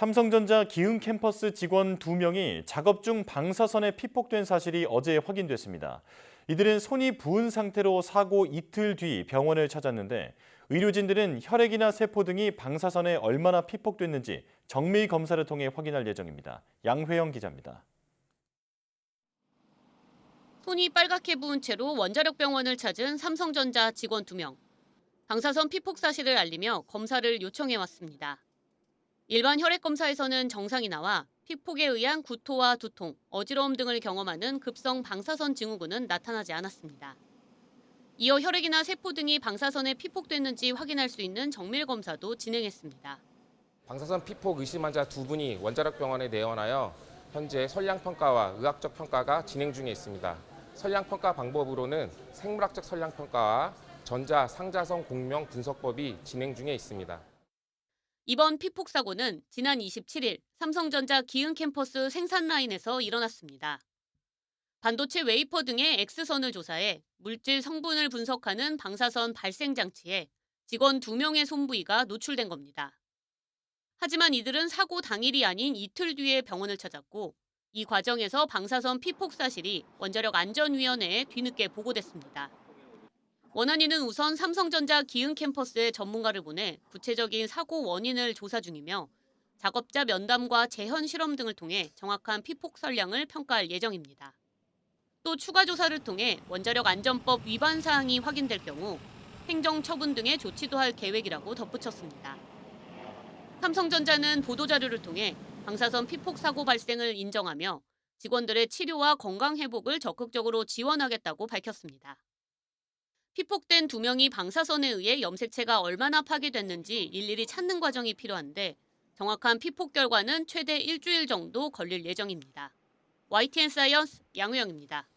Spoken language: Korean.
삼성전자 기흥 캠퍼스 직원 2명이 작업 중 방사선에 피폭된 사실이 어제 확인됐습니다. 이들은 손이 부은 상태로 사고 이틀 뒤 병원을 찾았는데 의료진들은 혈액이나 세포 등이 방사선에 얼마나 피폭됐는지 정밀 검사를 통해 확인할 예정입니다. 양회영 기자입니다. 손이 빨갛게 부은 채로 원자력 병원을 찾은 삼성전자 직원 2명. 방사선 피폭 사실을 알리며 검사를 요청해 왔습니다. 일반 혈액 검사에서는 정상이 나와 피폭에 의한 구토와 두통, 어지러움 등을 경험하는 급성 방사선 증후군은 나타나지 않았습니다. 이어 혈액이나 세포 등이 방사선에 피폭됐는지 확인할 수 있는 정밀 검사도 진행했습니다. 방사선 피폭 의심 환자 두 분이 원자력 병원에 내원하여 현재 선량 평가와 의학적 평가가 진행 중에 있습니다. 선량 평가 방법으로는 생물학적 선량 평가와 전자 상자성 공명 분석법이 진행 중에 있습니다. 이번 피폭 사고는 지난 27일 삼성전자 기흥 캠퍼스 생산 라인에서 일어났습니다. 반도체 웨이퍼 등의 X선을 조사해 물질 성분을 분석하는 방사선 발생 장치에 직원 2명의 손부위가 노출된 겁니다. 하지만 이들은 사고 당일이 아닌 이틀 뒤에 병원을 찾았고 이 과정에서 방사선 피폭 사실이 원자력 안전위원회에 뒤늦게 보고됐습니다. 원안위는 우선 삼성전자 기흥 캠퍼스에 전문가를 보내 구체적인 사고 원인을 조사 중이며 작업자 면담과 재현 실험 등을 통해 정확한 피폭 선량을 평가할 예정입니다. 또 추가 조사를 통해 원자력 안전법 위반 사항이 확인될 경우 행정 처분 등의 조치도 할 계획이라고 덧붙였습니다. 삼성전자는 보도자료를 통해 방사선 피폭 사고 발생을 인정하며 직원들의 치료와 건강 회복을 적극적으로 지원하겠다고 밝혔습니다. 피폭된 두 명이 방사선에 의해 염색체가 얼마나 파괴됐는지 일일이 찾는 과정이 필요한데 정확한 피폭 결과는 최대 일주일 정도 걸릴 예정입니다. YTN 사이언스 양우영입니다.